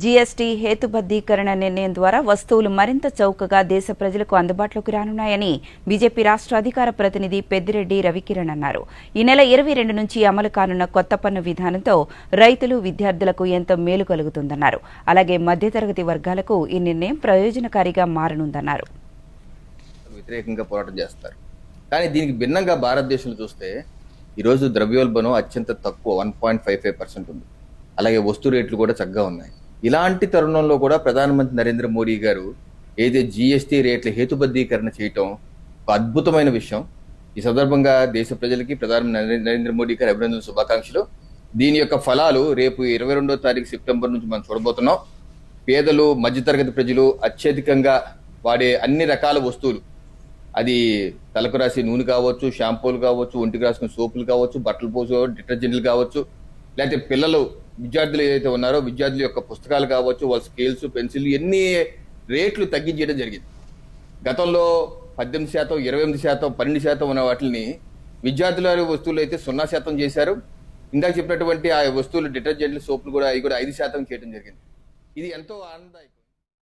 GST హేతుబద్ధీకరణ నిర్ణయం ద్వారా వస్తువులు మరింత చౌకగా దేశ ప్రజలకు అందుబాటులోకి రానున్నాయని బీజేపీ రాష్ట్ర అధికార ప్రతినిధి పెద్దిరెడ్డి రవికిరణ్ అన్నారు. ఈ నెల ఇరవై రెండు నుంచి అమలు కానున్న కొత్త పన్ను విధానంతో రైతులు విద్యార్థులకు ఎంతో మేలు కలుగుతుందన్నారు. అలాగే మధ్యతరగతి వర్గాలకు ఈ నిర్ణయం ప్రయోజనకారిగా మారనుందన్నారు. వ్యతిరేకంగా పోరాటం చేస్తారు. కానీ దీనికి భిన్నంగా భారతదేశంలో చూస్తే ఈరోజు ద్రవ్యోల్బణం అత్యంత తక్కువ one point five five percent ఉంది. అలాగే వస్తు రేట్లు కూడా చక్కగా ఉన్నాయి. ఇలాంటి తరుణంలో కూడా ప్రధానమంత్రి నరేంద్ర మోడీ గారు ఏదైతే జీఎస్టీ రేట్ల హేతుబద్ధీకరణ చేయటం ఒక అద్భుతమైన విషయం. ఈ సందర్భంగా దేశ ప్రజలకి ప్రధాని నరేంద్ర మోడీ గారి అభినందన శుభాకాంక్షలు. దీని యొక్క ఫలాలు రేపు ఇరవై రెండో తారీఖు సెప్టెంబర్ నుంచి మనం చూడబోతున్నాం. పేదలు మధ్యతరగతి ప్రజలు అత్యధికంగా వాడే అన్ని రకాల వస్తువులు. అది తలకు రాసే నూనె కావచ్చు షాంపూలు కావచ్చు ఒంటికి రాసుకునే సోపులు కావచ్చు బట్టలు పోసు డిటర్జెంట్లు కావచ్చు. లేకపోతే పిల్లలు విద్యార్థులు ఏదైతే ఉన్నారో విద్యార్థుల యొక్క పుస్తకాలు కావచ్చు వాళ్ళ స్కేల్స్ పెన్సిల్ ఎన్ని రేట్లు తగ్గించేయడం జరిగింది. గతంలో పద్దెనిమిది శాతం ఇరవై ఎనిమిది శాతం పన్నెండు శాతం ఉన్న వాటిని విద్యార్థుల వస్తువులు అయితే సున్నా శాతం చేశారు. ఇందాక చెప్పినటువంటి ఆ వస్తువులు డిటర్జెంట్లు సోపులు కూడా అవి కూడా ఐదు శాతం చేయడం జరిగింది. ఇది ఎంతో ఆనందదాయకం.